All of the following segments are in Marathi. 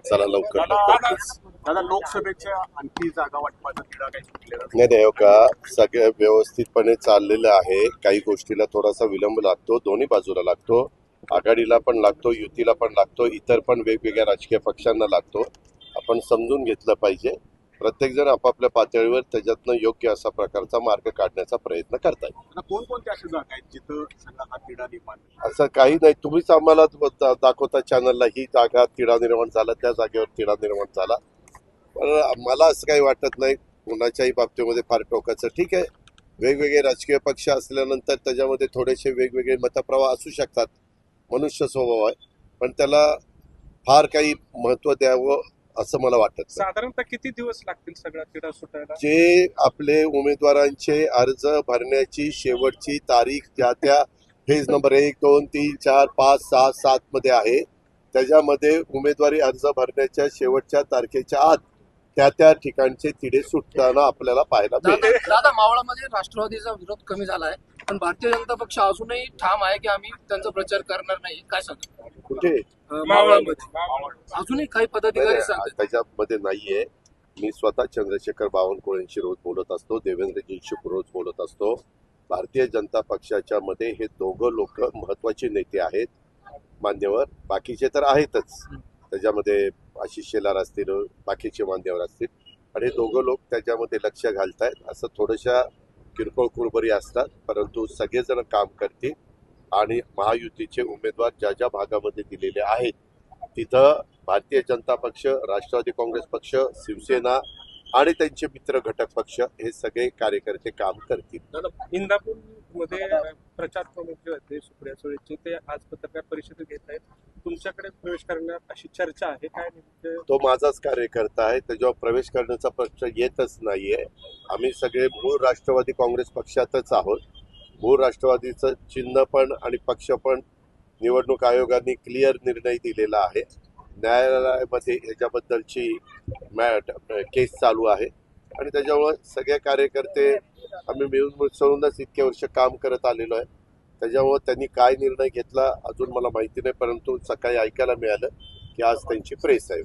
चला लवकर. दादा लोकसभेच्या आणखी जागा वाटपाचा तिढा काही सुटलेला नाही नाही हो का? सगळं व्यवस्थितपणे चाललेलं आहे. काही गोष्टीला थोडासा विलंब लागतो दोन्ही बाजूला लागतो. आघाडीला पण लागतो युतीला पण लागतो इतर पण वेगवेगळ्या राजकीय पक्षांना लागतो. आपण समजून घेतलं पाहिजे. प्रत्येकजण आपापल्या पातळीवर त्याच्यातनं योग्य असा प्रकारचा मार्ग काढण्याचा प्रयत्न करताय आता कोणकोणत्या अशा जागा आहेत जिथं? असं काही नाही. तुम्हीच आम्हाला दाखवता चॅनलला ही जागा तिढा निर्माण झाला त्या जागेवर तिढा निर्माण झाला. पण मला असं काही वाटत नाही. कुणाच्याही बाबतीमध्ये फार टोकाचं ठीक आहे. वेगवेगळे राजकीय पक्ष असल्यानंतर त्याच्यामध्ये थोडेसे वेगवेगळे मतप्रवाह असू शकतात. मनुष्य स्वभाव आहे. पण त्याला फार काही महत्त्व द्यावं असं मला वाटत साधारणतः किती दिवस लागतील सगळा तिढा सुटायला? जे आपले उमेदवारांचे अर्ज भरण्याची शेवटची तारीख ज्या त्या फेज नंबर एक दोन तीन चार पाच सहा सात मध्ये आहे. त्याच्यामध्ये उमेदवारी अर्ज भरण्याच्या शेवटच्या तारखेच्या आत त्या त्या ठिकाणचे तिढे सुटताना आपल्याला पाहायला मिळेल. दादा मावळामध्ये राष्ट्रवादीचा विरोध कमी झाला आहे पण भारतीय जनता पक्ष अजूनही ठाम आहे की आम्ही त्यांचा प्रचार करणार नाही काय सांगतो? कुठे? मावळामध्ये. अजूनही काही पदाधिकारी सांगतात त्याच्यामध्ये नाहीये. मी स्वतः चंद्रशेखर बावनकुळेंशी रोज बोलत असतो देवेंद्रजींशी रोज बोलत असतो. भारतीय जनता पक्षाच्या मध्ये हे दोघं लोक महत्त्वाचे नेते आहेत मान्यवर. बाकीचे तर आहेतच. त्याच्यामध्ये आशिष शेलार असतील बाकीचे मान्यवर असतील. आणि हे दोघं लोक त्याच्यामध्ये लक्ष घालतायत. असं थोड्याशा किरकोळ कुरबरी असतात परंतु सगळेजण काम करतील आणि महायुतीचे उमेदवार ज्या ज्या भागामध्ये दिलेले आहेत तिथं भारतीय जनता पक्ष राष्ट्रवादी काँग्रेस पक्ष शिवसेना आणि त्यांचे मित्र घटक पक्ष हे सगळे कार्यकर्ते काम करतील. इंदापूरमध्ये प्रचार प्रमुख जे होते सुप्रिया सुळेचे ते आज पत्रकार परिषद घेत आहेत तुमच्याकडे प्रवेश करण्यात अशी चर्चा आहे काय तो माझाच कार्यकर्ता आहे त्याच्यावर प्रवेश करण्याचा प्रश्न येतच नाहीये. आम्ही सगळे मूळ राष्ट्रवादी काँग्रेस पक्षातच आहोत. मूळ राष्ट्रवादीचं चिन्ह पण आणि पक्ष पण निवडणूक आयोगाने क्लिअर निर्णय दिलेला आहे. न्यायालयामध्ये याच्याबद्दलची मॅट केस चालू आहे. आणि त्याच्यामुळे सगळे कार्यकर्ते आम्ही मिळून मिसळूनच इतके वर्ष काम करत आलेलो आहे. त्याच्यामुळे त्यांनी काय निर्णय घेतला अजून मला माहिती नाही परंतु सकाळी ऐकायला मिळालं की आज त्यांची प्रेस आहे.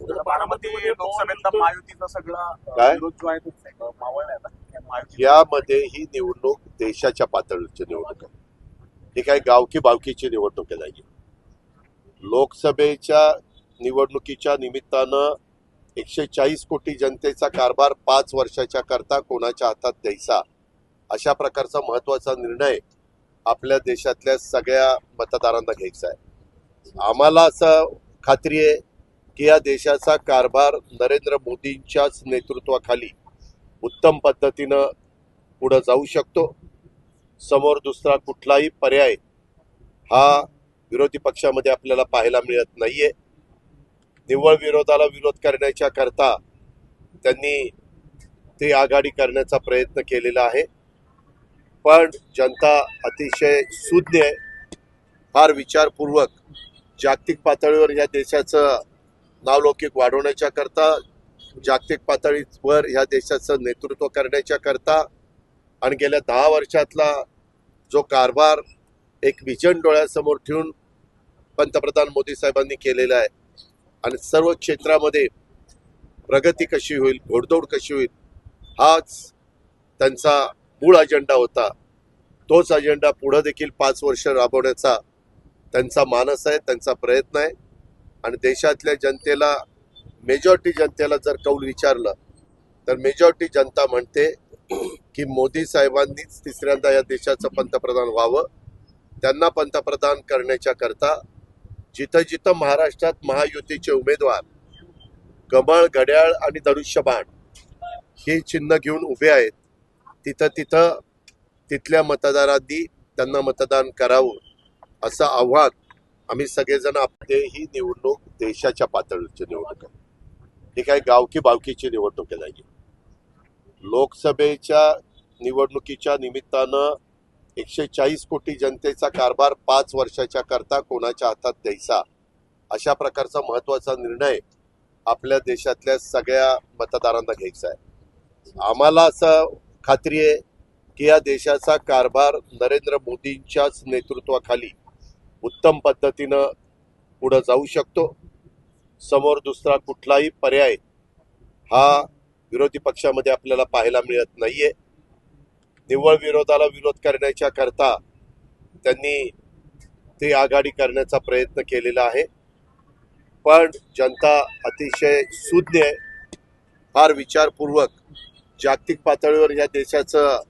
काय? आहे आहे यामध्ये ही निवडणूक देशाच्या पातळीवरची निवडणूक आहे. ही काही गावकी बावकीची निवडणूक नाही. लोकसभेच्या निवडणुकीच्या निमित्तानं एकशे चाळीस कोटी जनतेचा कारभार पाच वर्षाच्या करता कोणाच्या हातात द्यायचा? अशा प्रकारचा महत्त्वाचा निर्णय आपल्या देशातल्या सगळ्या मतदारांना घ्यायचा आहे. आम्हाला असं खात्री आहे की या देशाचा कारभार नरेंद्र मोदींच्याच नेतृत्वाखाली उत्तम पद्धतीनं पुढं जाऊ शकतो. समोर दुसरा कुठलाही पर्याय हा विरोधी पक्षामध्ये आपल्याला पाहायला मिळत नाहीये. निव्वळ विरोधाला विरोध करण्याच्या करता त्यांनी ते आघाडी करण्याचा प्रयत्न केलेला आहे. पण जनता अतिशय सुज्ञ आहे फार विचारपूर्वक जागतिक पातळीवर या देशाचं नावलौकिक वाढवण्याच्या करता जागतिक पातळीवर ह्या देशाचं नेतृत्व करण्याच्या करता आणि गेल्या दहा वर्षातला जो कारभार एक विजन डोळ्यासमोर ठेवून पंतप्रधान मोदी साहेबांनी केलेला आहे आणि सर्व क्षेत्रामध्ये प्रगती कशी होईल घोडदौड कशी होईल हाच त्यांचा मूळ अजेंडा होता. तोच अजेंडा पुढं देखील पाच वर्ष राबवण्याचा त्यांचा मानस आहे त्यांचा प्रयत्न आहे. आणि देशातल्या जनतेला मेजॉरिटी जनतेला जर कौल विचारलं तर मेजॉरिटी जनता म्हणते की मोदी साहेबांनीच तिसऱ्यांदा या देशाचं पंतप्रधान व्हावं. त्यांना पंतप्रधान करण्याच्या करता जिथं जिथं महाराष्ट्रात महायुतीचे उमेदवार कमळ घड्याळ आणि धनुष्यबाण ही चिन्ह घेऊन उभे आहेत तिथं तिथं तिथल्या मतदारांनी त्यांना मतदान करावं असं आव्हान आम्ही सगळेजण आपले ही निवडणूक देशाच्या पातळीची निवडणूक आहे. ही काही गावकी बावकीची निवडणूक आहे लोकसभेच्या निवडणुकीच्या निमित्तानं एकशे चाळीस कोटी जनतेचा कारभार पाच वर्षाच्या करता कोणाच्या हातात द्यायचा? अशा प्रकारचा महत्त्वाचा निर्णय आपल्या देशातल्या सगळ्या मतदारांना घ्यायचा आहे. आम्हाला असं खात्री आहे की या देशाचा कारभार नरेंद्र मोदींच्याच नेतृत्वाखाली उत्तम पद्धतीनं पुढं जाऊ शकतो. समोर दुसरा कुठलाही पर्याय हा विरोधी पक्षामध्ये आपल्याला पाहायला मिळत नाहीये. निव्वळ विरोधाला विरोध करण्याच्या करता त्यांनी ती आघाडी करण्याचा प्रयत्न केलेला आहे. पण जनता अतिशय सुज्ञ आहे. फार विचारपूर्वक जागतिक पातळीवर या देशाचं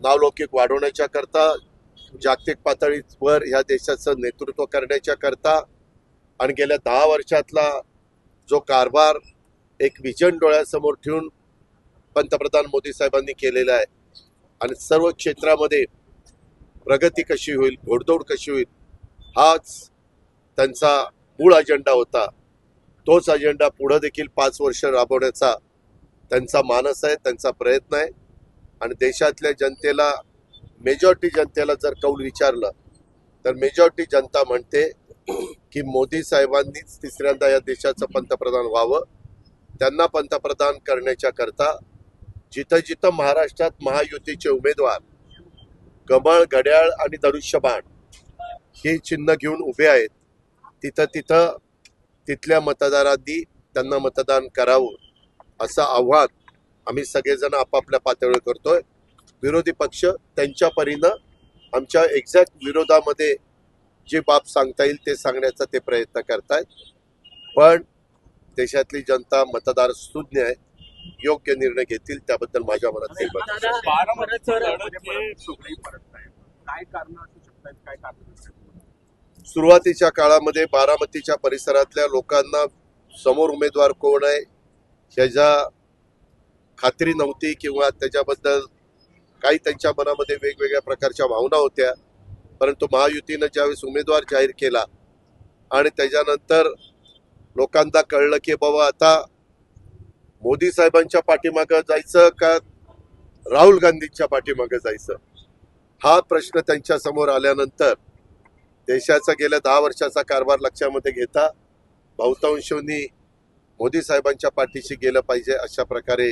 नावलौकिक वाढवण्याच्या करता जागतिक पातळीवर ह्या देशाचं नेतृत्व करण्याच्या करता आणि गेल्या दहा वर्षातला जो कारभार एक विजन डोळ्यासमोर ठेवून पंतप्रधान मोदी साहेबांनी केलेला आहे आणि सर्व क्षेत्रामध्ये प्रगती कशी होईल घोडदौड कशी होईल हाच त्यांचा मूळ अजेंडा होता. तोच अजेंडा पुढं देखील पाच वर्ष राबवण्याचा त्यांचा मानस आहे त्यांचा प्रयत्न आहे. आणि देशातल्या जनतेला मेजॉरिटी जनतेला जर कौल विचारलं तर मेजॉरिटी जनता म्हणते की मोदी साहेबांनीच तिसऱ्यांदा या देशाचं पंतप्रधान व्हावं. त्यांना पंतप्रधान करण्याच्या करता जिथं जिथं महाराष्ट्रात महायुतीचे उमेदवार कमळ घड्याळ आणि धनुष्यबाण ही चिन्ह घेऊन उभे आहेत तिथं तिथं तिथल्या मतदारांनी त्यांना मतदान करावं असं आव्हान आम्ही सगळेजण आपापल्या पातळीवर करतोय. विरोधी पक्ष त्यांच्या परीनं आमच्या एक्झॅक्ट विरोधामध्ये जे बाब सांगता येईल ते सांगण्याचा ते प्रयत्न करतायत. पण देशातली जनता मतदार सुज्ञ आहे. योग्य निर्णय घेतील त्याबद्दल माझ्या मनात काही हे? सुरुवातीच्या काळामध्ये बारामतीच्या परिसरातल्या लोकांना समोर उमेदवार कोण आहे ह्याच्या खात्री नव्हती किंवा त्याच्याबद्दल काही त्यांच्या मनामध्ये वेगवेगळ्या प्रकारच्या भावना होत्या. परंतु महायुतीनं ज्यावेळेस उमेदवार जाहीर केला आणि त्याच्यानंतर लोकांना कळलं की बाबा आता मोदी साहेबांच्या पाठीमागं जायचं का राहुल गांधींच्या पाठीमागं जायचं? हा प्रश्न त्यांच्यासमोर आल्यानंतर देशाचा गेल्या दहा वर्षाचा कारभार लक्षामध्ये घेता बहुतांशांनी मोदी साहेबांच्या पाठीशी गेलं पाहिजे अशा प्रकारे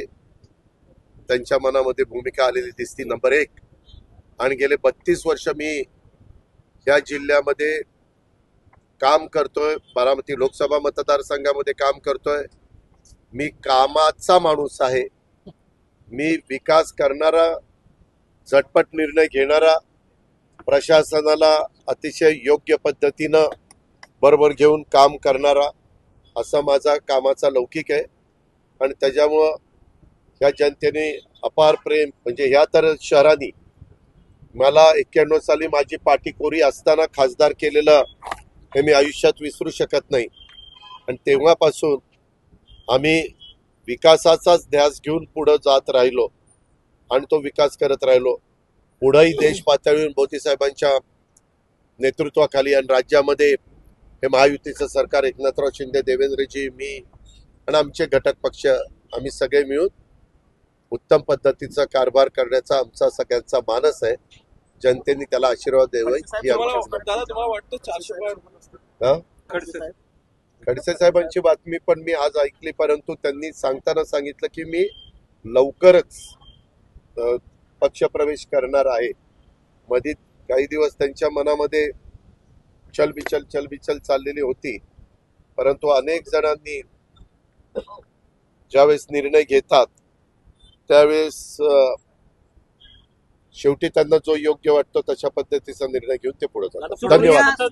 त्यांच्या मनामध्ये भूमिका आलेली दिसती. नंबर एक. आणि गेले बत्तीस वर्ष मी या जिल्ह्यामध्ये काम करतोय. बारामती लोकसभा मतदारसंघामध्ये काम करतोय. मी कामाचा माणूस आहे. मी विकास करणारा झटपट निर्णय घेणारा प्रशासनाला अतिशय योग्य पद्धतीनं बरोबर घेऊन काम करणारा असा माझा कामाचा लौकिक आहे. आणि त्याच्यामुळं ह्या जनतेने अपार प्रेम म्हणजे ह्या तर शहरांनी मला एक्क्याण्णव साली माझी पाठीकोरी असताना खासदार केलेलं हे मी आयुष्यात विसरू शकत नाही. आणि तेव्हापासून आम्ही विकासाचाच ध्यास घेऊन पुढं जात राहिलो आणि तो विकास करत राहिलो. पुढंही देश पातळीवर मोदी साहेबांच्या नेतृत्वाखाली आणि राज्यामध्ये हे महायुतीचं सरकार एकनाथराव शिंदे देवेंद्रजी मी आणि आमचे घटक पक्ष आम्ही सगळे मिळून उत्तम पद्धतीचा कारभार करण्याचा आमचा सगळ्यांचा मानस आहे. जनतेने त्याला आशीर्वाद द्यावा ही आमची दादा तुम्हाला वाटतं चारशे हा? खडसे खडसे साहेबांची बातमी पण मी आज ऐकली परंतु त्यांनी सांगताना सांगितलं की मी लवकरच पक्षप्रवेश करणार आहे. मध्ये काही दिवस त्यांच्या मनामध्ये चलबिचल चलबिचल चाललेली होती. परंतु अनेक जणांनी ज्यावेळेस निर्णय घेतात त्यावेळेस शेवटी त्यांना जो योग्य वाटतो तशा पद्धतीचा निर्णय घेऊन ते पुढे जातात. धन्यवाद.